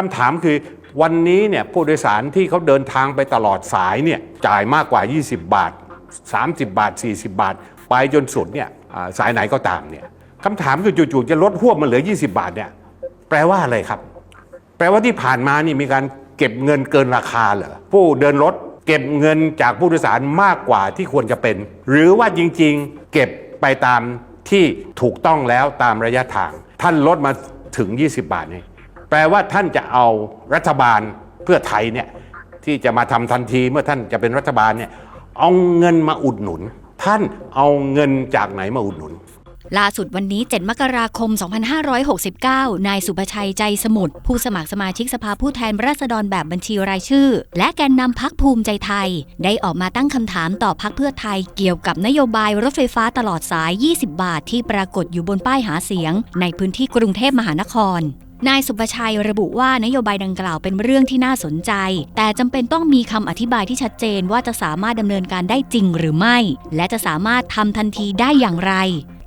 คำถามคือวันนี้เนี่ยผู้โดยสารที่เขาเดินทางไปตลอดสายเนี่ยจ่ายมากกว่า 20 บาท 30 บาท 40 บาท ไปจนสุดเนี่ยสายไหนก็ตามเนี่ยคำถามคือจู่ๆจะลดหวบมาเหลือ 20 บาทเนี่ยแปลว่าอะไรครับ แปลว่าที่ผ่านมานี่มีการเก็บเงินเกินราคาเหรอผู้เดินรถเก็บเงินจากผู้โดยสารมากกว่าที่ควรจะเป็น หรือว่าจริงๆเก็บไปตามที่ถูกต้องแล้วตามระยะทาง ท่านลดมาถึง 20 บาทนี่ แปลว่าท่านจะเอารัฐบาลเพื่อไทยเนี่ยที่จะมาทำทันทีเมื่อท่านจะเป็นรัฐบาลเนี่ยเอาเงินมาอุดหนุน ท่านเอาเงินจากไหนมาอุดหนุนล่าสุดวันนี้ 7 มกราคม 2569 นายสุภชัยใจสมุทรผู้สมัครสมาชิกสภาผู้แทนราษฎรแบบบัญชีรายชื่อ และแกนนำพักภูมิใจไทย ได้ออกมาตั้งคำถามต่อพักเพื่อไทยเกี่ยวกับนโยบายรถไฟฟ้าตลอดสาย 20 บาทที่ปรากฏอยู่บนป้ายหาเสียง ในพื้นที่กรุงเทพมหานคร นายสุประชัยระบุว่านโยบายดังกล่าวเป็นเรื่องที่น่าสนใจ แต่จำเป็นต้องมีคำอธิบายที่ชัดเจนว่าจะสามารถดำเนินการได้จริงหรือไม่ และจะสามารถทำทันทีได้อย่างไร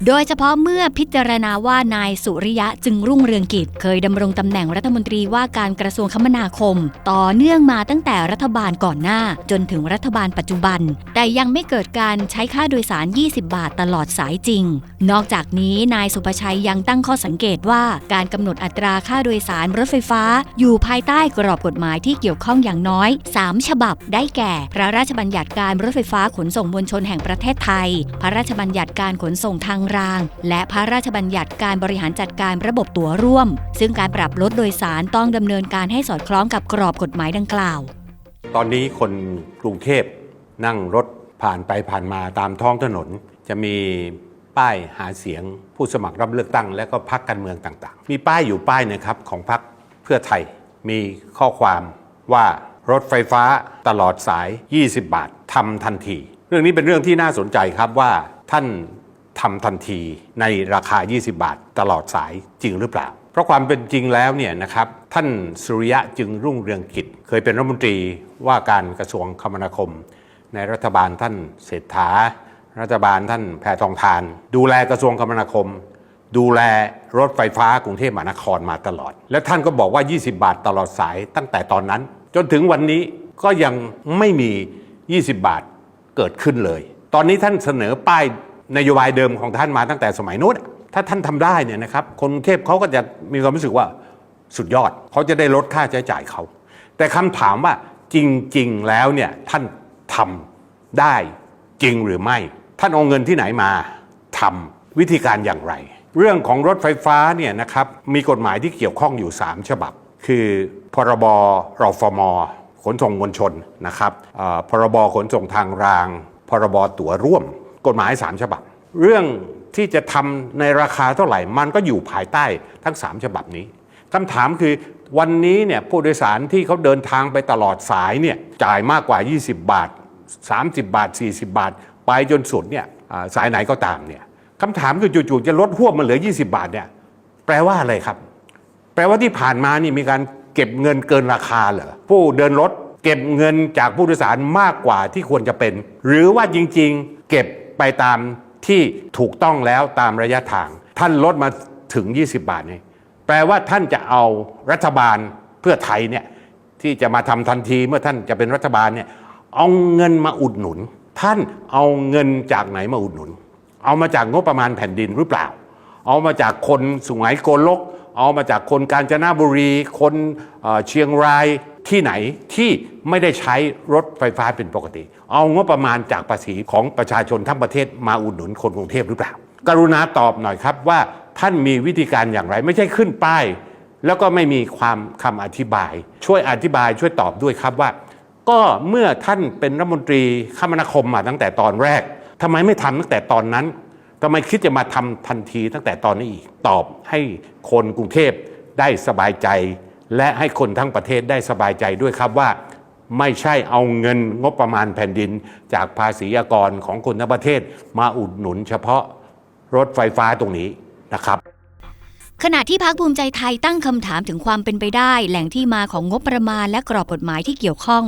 โดยเฉพาะเมื่อพิจารณาว่านายสุริยะจึงรุ่งเรืองกิจ เคยดำรงตำแหน่งรัฐมนตรีว่าการกระทรวงคมนาคม ต่อเนื่องมาตั้งแต่รัฐบาลก่อนหน้า จนถึงรัฐบาลปัจจุบัน แต่ยังไม่เกิดการใช้ค่าโดยสาร 20 บาทตลอดสายจริง นอกจากนี้นายสุภชัยยังตั้งข้อสังเกตว่าการกำหนดอัตราค่าโดยสารรถไฟฟ้า อยู่ภายใต้กรอบกฎหมายที่เกี่ยวข้องอย่างน้อย 3 ฉบับได้แก่ พระราชบัญญัติการรถไฟฟ้าขนส่งมวลชนแห่งประเทศไทย พระราชบัญญัติการขนส่งทางราง และพระราชบัญญัติการบริหารจัดการระบบตั๋วร่วม ซึ่งการปรับลดโดยสารต้องดำเนินการให้สอดคล้องกับกรอบกฎหมายดังกล่าว ตอนนี้คนกรุงเทพนั่งรถผ่านไปผ่านมาตามท้องถนน จะมีป้ายหาเสียงผู้สมัครรับเลือกตั้ง และก็พักการเมืองต่างๆ มีป้ายอยู่ป้ายนะครับของพักเพื่อไทยมีข้อความว่ารถไฟฟ้าตลอดสาย 20 บาททำทันที เรื่องนี้เป็นเรื่องที่น่าสนใจครับว่าท่าน ทำทันทีในราคา 20 บาท ตลอดสายจริงหรือเปล่า เพราะความเป็นจริงแล้วเนี่ยนะครับท่านสุริยะจึงรุ่งเรืองกิจ เคยเป็นรัฐมนตรีว่าการกระทรวงคมนาคม ในรัฐบาลท่านเศรษฐา รัฐบาลท่านแพทองทาน ดูแลกระทรวงคมนาคม ดูแลรถไฟฟ้ากรุงเทพมหานครมาตลอด และท่านก็บอกว่า 20 บาทตลอดสายตั้งแต่ตอนนั้น จนถึงวันนี้ก็ยังไม่มี 20 บาทเกิดขึ้นเลย ตอนนี้ท่านเสนอป้าย นโยบายเดิมของท่านมาตั้งแต่สมัยนู้นถ้าท่านทำได้เนี่ยนะครับคนเทพเขาก็จะมีความรู้สึกว่าสุดยอด เขาจะได้ลดค่าใช้จ่ายเขา แต่คำถามว่าจริงๆแล้วเนี่ยท่านทำได้จริงหรือไม่ ท่านเอาเงินที่ไหนมาทำวิธีการอย่างไร เรื่องของรถไฟฟ้าเนี่ยนะครับมีกฎหมายที่เกี่ยวข้องอยู่ 3 ฉบับ คือพรบรฟมขนส่งมวลชนนะครับพรบขนส่งทางราง พรบตั๋วร่วม กฎหมาย 3 ฉบับ เรื่องที่จะทำในราคาเท่าไหร่ มันก็อยู่ภายใต้ทั้ง 3 ฉบับนี้คำถามคือวันนี้เนี่ยผู้โดยสารที่เขาเดินทางไปตลอดสายเนี่ยจ่ายมากกว่า 20 บาท 30 บาท 40 บาท ไปจนสุดเนี่ยสายไหนก็ตามเนี่ยคำถามคือจู่ๆจะลดหวบมาเหลือ 20 บาทเนี่ยแปลว่าอะไรครับ แปลว่าที่ผ่านมานี่มีการเก็บเงินเกินราคาเหรอผู้เดินรถเก็บเงินจากผู้โดยสารมากกว่าที่ควรจะเป็น หรือว่าจริงๆ เก็บ ไปตามที่ถูกต้องแล้วตามระยะทาง ท่านลดมาถึง 20 บาทนี่แปลว่าท่านจะเอารัฐบาลเพื่อไทยเนี่ยที่จะมาทำทันทีเมื่อท่านจะเป็นรัฐบาลเนี่ยเอาเงินมาอุดหนุน ท่านเอาเงินจากไหนมาอุดหนุน เอามาจากงบประมาณแผ่นดินหรือเปล่า เอามาจากคนสุไหงโกลก เอามาจากคนกาญจนบุรี คนเชียงราย ที่ไหนที่ไม่ได้ใช้รถไฟฟ้าเป็นปกติ เอางบประมาณจากภาษีของประชาชนทั้งประเทศมาอุดหนุนคนกรุงเทพหรือเปล่า กรุณาตอบหน่อยครับว่าท่านมีวิธีการอย่างไร ไม่ใช่ขึ้นป้าย แล้วก็ไม่มีความคำอธิบาย ช่วยอธิบายช่วยตอบด้วยครับว่า ก็เมื่อท่านเป็นรัฐมนตรีคมนาคมมาตั้งแต่ตอนแรกทำไมไม่ทำตั้งแต่ตอนนั้นทำไมคิดจะมาทำทันทีตั้งแต่ตอนนี้อีกตอบให้คนกรุงเทพได้สบายใจ และให้คนทั้งประเทศได้สบายใจด้วยครับว่า ไม่ใช่เอาเงินงบประมาณแผ่นดิน จากภาษีอากรของคนทั้งประเทศมาอุดหนุนเฉพาะรถไฟฟ้าตรงนี้นะครับขณะที่พักภูมิใจไทยตั้งคำถามถึงความเป็นไปได้ แหล่งที่มาของงบประมาณและกรอบกฎหมายที่เกี่ยวข้อง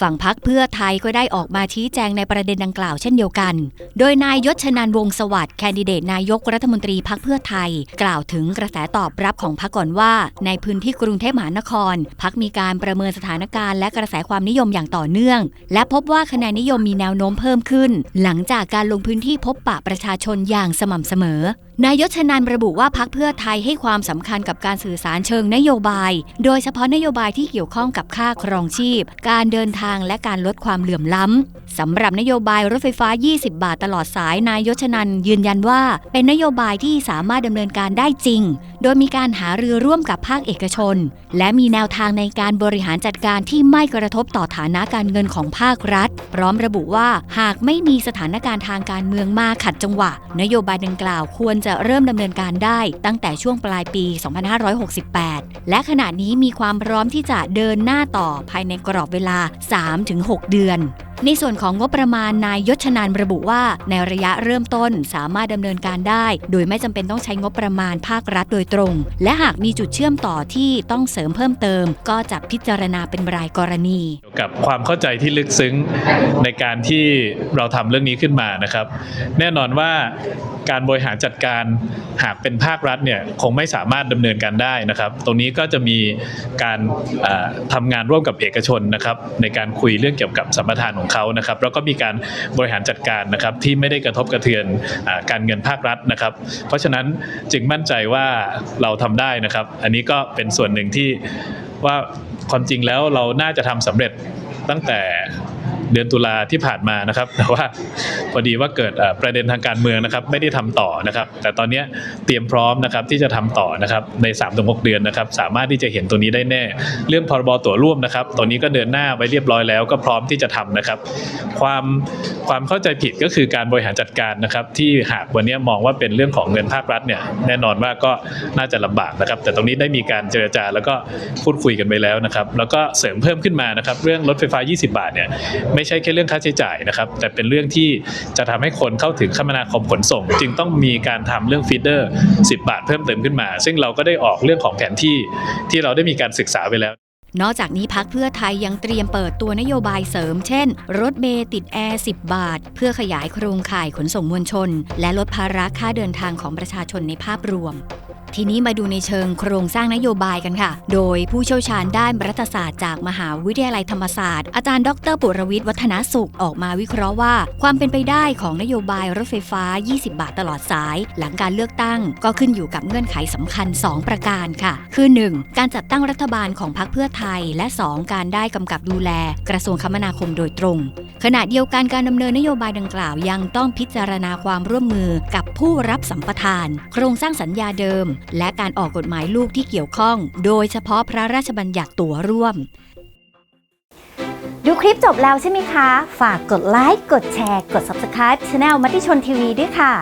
ฝั่งพักเพื่อไทยก็ได้ออกมาชี้แจงในประเด็นดังกล่าวเช่นเดียวกัน โดยนายยศชนันวงสวัสดิ์แคนดิเดตนายกรัฐมนตรีพักเพื่อไทย กล่าวถึงกระแสตอบรับของพักก่อนว่า ในพื้นที่กรุงเทพมหานคร พักมีการประเมินสถานการณ์และกระแสความนิยมอย่างต่อเนื่อง และพบว่าคะแนนนิยมมีแนวโน้มเพิ่มขึ้น หลังจากการลงพื้นที่พบปะประชาชนอย่างสม่ำเสมอ นายยศชนันระบุว่าพักเพื่อไทยให้ความสำคัญกับการสื่อสารเชิงนโยบาย โดยเฉพาะนโยบายที่เกี่ยวข้องกับค่าครองชีพ การเดินทางและการลดความเหลื่อมล้ำสำหรับนโยบายรถไฟฟ้า 20 บาทตลอดสายนายยศชนันยืนยันว่า เป็นนโยบายที่สามารถดำเนินการได้จริง โดยมีการหารือร่วมกับภาคเอกชน และมีแนวทางในการบริหารจัดการที่ไม่กระทบต่อฐานะการเงินของภาครัฐ พร้อมระบุว่าหากไม่มีสถานการณ์ทางการเมืองมาขัดจังหวะ นโยบายดังกล่าวควรจะเริ่มดำเนินการได้ ตั้งแต่ช่วงปลายปี 2568 และขณะนี้มีความพร้อมที่จะเดินหน้าต่อภายในกรอบเวลา 3-6 เดือน ในส่วนของงบประมาณนายยศชนันระบุว่า ในระยะเริ่มต้นสามารถดำเนินการได้ โดยไม่จำเป็นต้องใช้งบประมาณภาครัฐโดยตรง และหากมีจุดเชื่อมต่อที่ต้องเสริมเพิ่มเติม ก็จะพิจารณาเป็นรายกรณีเกี่ยวกับความเข้าใจที่ลึกซึ้งในการที่เราทำเรื่องนี้ขึ้นมานะครับ แน่นอนว่าการบริหารจัดการหากเป็นภาครัฐเนี่ยคงไม่สามารถดำเนินการได้นะครับ ตรงนี้ก็จะมีการเอ่อทำงานร่วมกับเอกชนนะครับ ในการคุยเรื่องเกี่ยวกับสัมปทานของเขานะครับแล้วก็มีการบริหารจัดการนะครับที่ไม่ได้กระทบกระเทือนอการเงินภาครัฐนะครับ เพราะฉะนั้นจึงมั่นใจว่าเราทำได้นะครับ อันนี้ก็เป็นส่วนหนึ่งที่ว่าความจริงแล้วเราน่าจะทำสำเร็จตั้งแต่ เดือนตุลาที่ผ่านมานะครับ แต่ว่าพอดีว่าเกิดประเด็นทางการเมืองนะครับ ไม่ได้ทำต่อนะครับ แต่ตอนนี้เตรียมพร้อมนะครับที่จะทำต่อนะครับใน3าถึงหเดือนนะครับ สามารถที่จะเห็นตัวนี้ได้แน่ เรื่องพรบตั๋วร่วมนะครับตอนนี้ก็เดินหน้าไปเรียบร้อยแล้วก็พร้อมที่จะทำนะครับ ความความเข้าใจผิดก็คือการบริหารจัดการนะครับ ที่หากวันนี้มองว่าเป็นเรื่องของเงินภาครัฐเนี่ยแน่นอนว่าก็น่าจะลำบากนะครับ แต่ตรงนี้ได้มีการเจรจาแล้วก็พูดคุยกันไปแล้วนะครับ แล้วก็เสริมเพิ่มขึ้นมานะครับ เรื่องรถไฟฟ้า 20 บาทเนี่ยไม่ใช่แค่เรื่องค่าใช้จ่ายนะครับ แต่เป็นเรื่องที่จะทำให้คนเข้าถึงคมนาคมขนส่ง จึงต้องมีการทำเรื่องฟีเดอร์ 10 บาทเพิ่มเติมขึ้นมา ซึ่งเราก็ได้ออกเรื่องของแผนที่ที่เราได้มีการศึกษาไปแล้วนอกจากนี้พักเพื่อไทยยังเตรียมเปิดตัวนโยบายเสริม เช่น รถเมย์ติดแอร์ 10 บาท เพื่อขยายโครงข่ายขนส่งมวลชน และลดภาระค่าเดินทางของประชาชนในภาพรวม ทีนี้มาดูในเชิงโครงสร้างนโยบายกันค่ะ โดยผู้เชี่ยวชาญด้านรัฐศาสตร์จากมหาวิทยาลัยธรรมศาสตร์ อาจารย์ดรปุรวิทย์วัฒนสุขออกมาวิเคราะห์ว่า ความเป็นไปได้ของนโยบายรถไฟฟ้า 20 บาทตลอดสาย หลังการเลือกตั้ง ก็ขึ้นอยู่กับเงื่อนไขสำคัญ 2 ประการค่ะ คือ 1. การจัดตั้งรัฐบาลของพรรคเพื่อไทย และ 2. การได้กำกับดูแล กระทรวงคมนาคมโดยตรง ขณะเดียวกันการดำเนินนโยบายดังกล่าวยังต้องพิจารณาความร่วมมือกับผู้รับสัมปทาน โครงสร้างสัญญาเดิมและการออกกฎหมายลูกที่เกี่ยวข้อง โดยเฉพาะพระราชบัญญัติตั๋วร่วม ดูคลิปจบแล้วใช่ไหมคะ ฝากกดไลค์ กดแชร์ กด Subscribe Channel มัติชนทีวีด้วยค่ะ